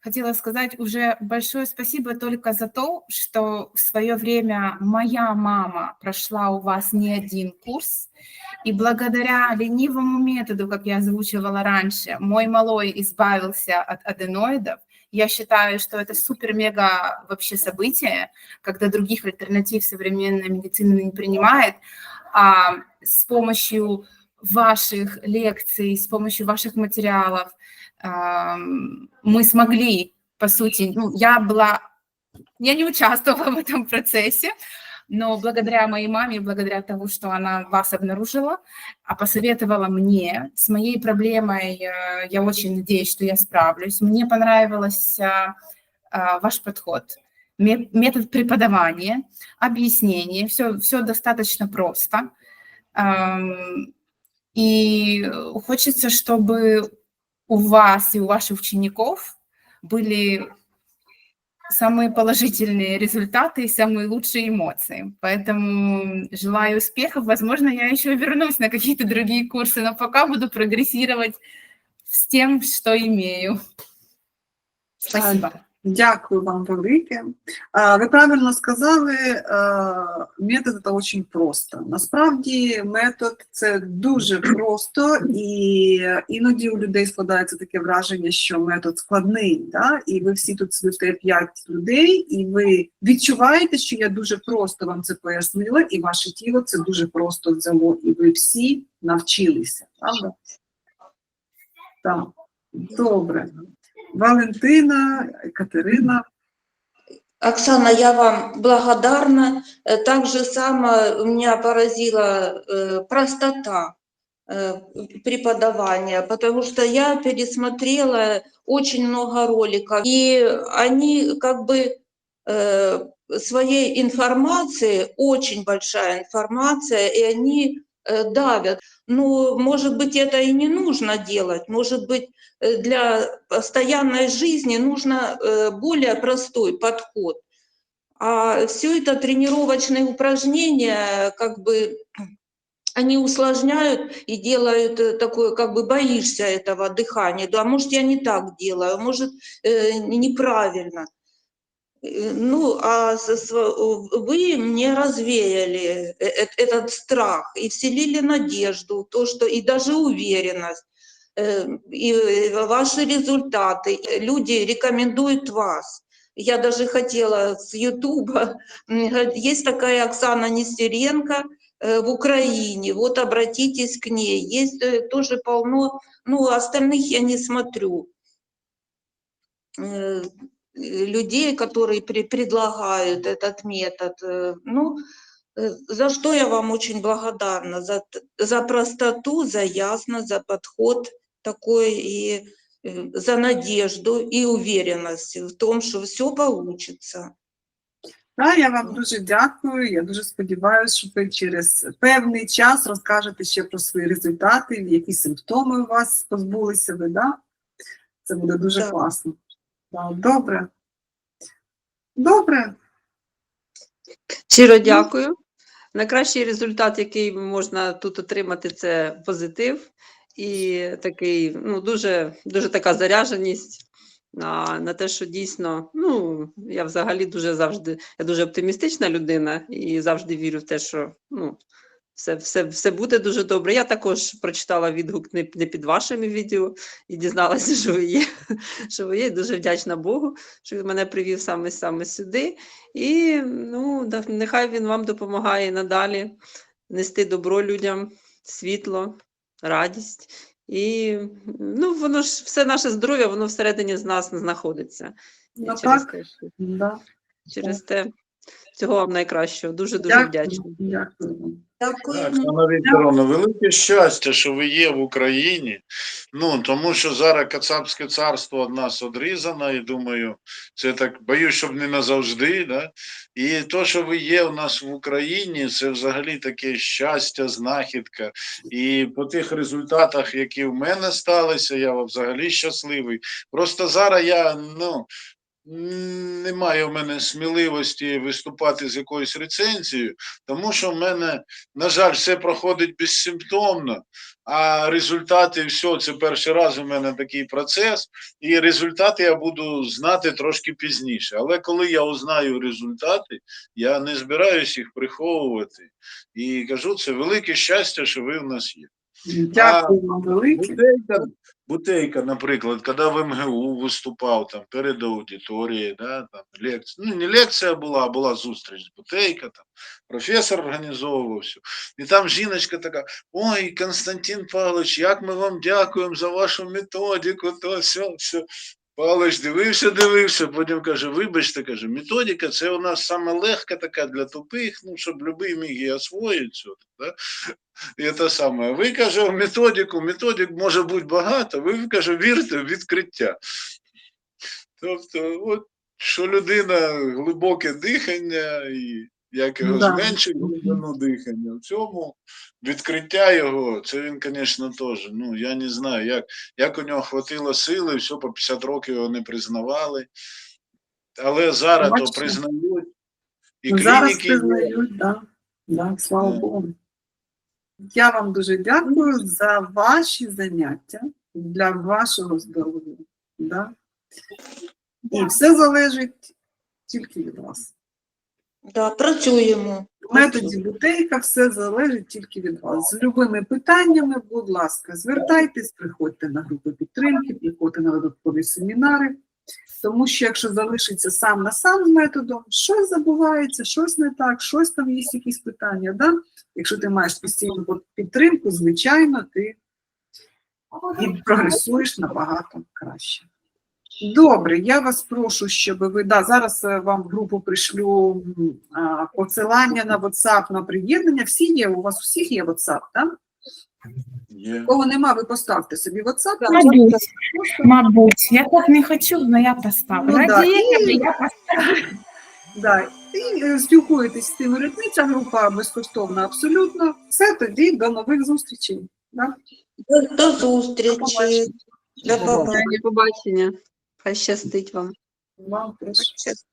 хотела сказать уже большое спасибо только за то, что в свое время моя мама прошла у вас не один курс, и благодаря ленивому методу, как я озвучивала раньше, мой малой избавился от аденоидов. Я считаю, что это супер-мега вообще событие, когда других альтернатив современная медицина не принимает, а с помощью ваших лекций, с помощью ваших материалов мы смогли, по сути, ну, я была, я не участвовала в этом процессе, но благодаря моей маме, благодаря тому, что она вас обнаружила, а посоветовала мне, с моей проблемой, э, я очень надеюсь, что я справлюсь. Мне понравилось а, а, ваш подход, ме- метод преподавания, объяснение, все, все достаточно просто. Ам, И хочется, чтобы у вас и у ваших учеников были самые положительные результаты и самые лучшие эмоции. Поэтому желаю успехов. Возможно, я еще вернусь на какие-то другие курсы, но пока буду прогрессировать с тем, что имею. Спасибо. Дякую вам велике. Ви правильно сказали, метод це дуже просто. Насправді метод це дуже просто, і іноді у людей складається таке враження, що метод складний. Да? І ви всі тут сидите 5 людей, і ви відчуваєте, що я дуже просто вам це пояснила, і ваше тіло це дуже просто взяло, і ви всі навчилися. Правда? Так, добре. Валентина, Катерина. Оксана, я вам благодарна. Э, Так же само меня поразила э, простота э, преподавания, потому что я пересмотрела очень много роликов, и они как бы своей информацией, очень большая информация, и они давят. Ну, может быть, это и не нужно делать, может быть, э, для постоянной жизни нужно э, более простой подход. А все это тренировочные упражнения, как бы они усложняют и делают э, такое, как бы боишься этого дыхания. Да, может, я не так делаю, может, э, неправильно. Э, Ну, а с- вы мне развеяли э- э- этот страх и вселили надежду, то, что и даже уверенность, э, и э, ваши результаты. Э, Люди рекомендуют вас. Я даже хотела с Ютуба, есть такая Оксана Нестеренко э, в Украине, вот обратитесь к ней. Есть э, тоже полно, ну, остальных я не смотрю э, людей, которые при- предлагают этот метод. Э, Ну, э, за что я вам очень благодарна? За, т- за простоту, за ясность, за подход такой и э, за надежду и уверенность в том, что все получится. Та, я вам дуже дякую. Я дуже сподіваюся, що ви через певний час розкажете ще про свої результати, які симптоми у вас позбулися ви, да? Це буде дуже Так. класно. Добре. Добре. Щиро дякую. Найкращий результат, який можна тут отримати, це позитив і такий, ну, дуже, дуже така зарядженість на, на те, що дійсно, ну, я взагалі дуже завжди, я дуже оптимістична людина і завжди вірю в те, що ну, все, все, все буде дуже добре. Я також прочитала відгук не, не під вашими відео і дізналася, що ви є. Що ви є. Дуже вдячна Богу, що він мене привів саме, саме сюди. І ну, нехай він вам допомагає надалі нести добро людям, світло, радість. І ну, воно ж все наше здоров'я, воно всередині з нас знаходиться. Ну, через, так. те, що, Да. через те, всього вам найкращого. Дуже дуже вдячна. Дякую. Дякую. Дякую. Вікторовна, велике щастя, що ви є в Україні. Ну тому що зараз Кацапське царство від нас одрізано, і думаю, це так боюсь, щоб не назавжди. Да? І то, що ви є у нас в Україні, це взагалі таке щастя, знахідка. І по тих результатах, які в мене сталися, я взагалі щасливий. Просто зараз я ну. Немає в мене сміливості виступати з якоюсь рецензією, тому що в мене, на жаль, все проходить безсимптомно, а результати все, це перший раз у мене такий процес, і результати я буду знати трошки пізніше. Але коли я узнаю результати, я не збираюсь їх приховувати. І кажу, це велике щастя, що ви в нас є. Дякую вам велике. Бутейка, Бутейка, наприклад, коли в МГУ виступав там перед аудиторією, да, там лекція, ну не лекція була, а була зустріч з Бутейка, там професор організовував все. І там жіночка така: ой, Константин Павлович, як ми вам дякуємо за вашу методику, то все, все. Павлович дивився, дивився, потім каже: вибачте, каже, методика це у нас саме легка така для тупих, ну, щоб любий міг її освоїти. Да? І те саме. Ви каже, методику, методик може бути багато, ви каже, вірте в відкриття. Тобто, от що людина глибоке дихання, і як його Да. зменшить глибину дихання, в цьому відкриття його, це він, звісно, теж. Ну, я не знаю, як, як у нього хватило сили, все по 50 років його не признавали. Але зараз то признають. І Ну, Зараз клініки признають, да. Да, слава Да. Богу. Я вам дуже дякую за ваші заняття для вашого здоров'я. Да? І все залежить тільки від вас. Да, працюємо. Методі бутейка все залежить тільки від вас. З любими питаннями, будь ласка, звертайтесь, приходьте на групи підтримки, приходьте на додаткові семінари. Тому що якщо залишиться сам на сам з методом, щось забувається, щось не так, щось там є якісь питання. Да? Якщо ти маєш постійну підтримку, звичайно, ти прогресуєш набагато краще. Добре, я вас прошу, щоб ви да, зараз е, вам в групу пришлю а, посилання на WhatsApp на приєднання. Всі є, у вас у всіх є WhatsApp, так? Є. Кого нема, ви поставте собі WhatsApp. Мабуть, мабуть. Я так не хочу, але я поставлю. Ну, да, і- я поставлю. Да, і е, спілкуєтесь з тими людьми, ця група безкоштовна абсолютно. Все тоді до нових зустрічей. Да? До, до зустрічі. До побачення. До побачення. Хай щастить вам. Вам теж. Щас.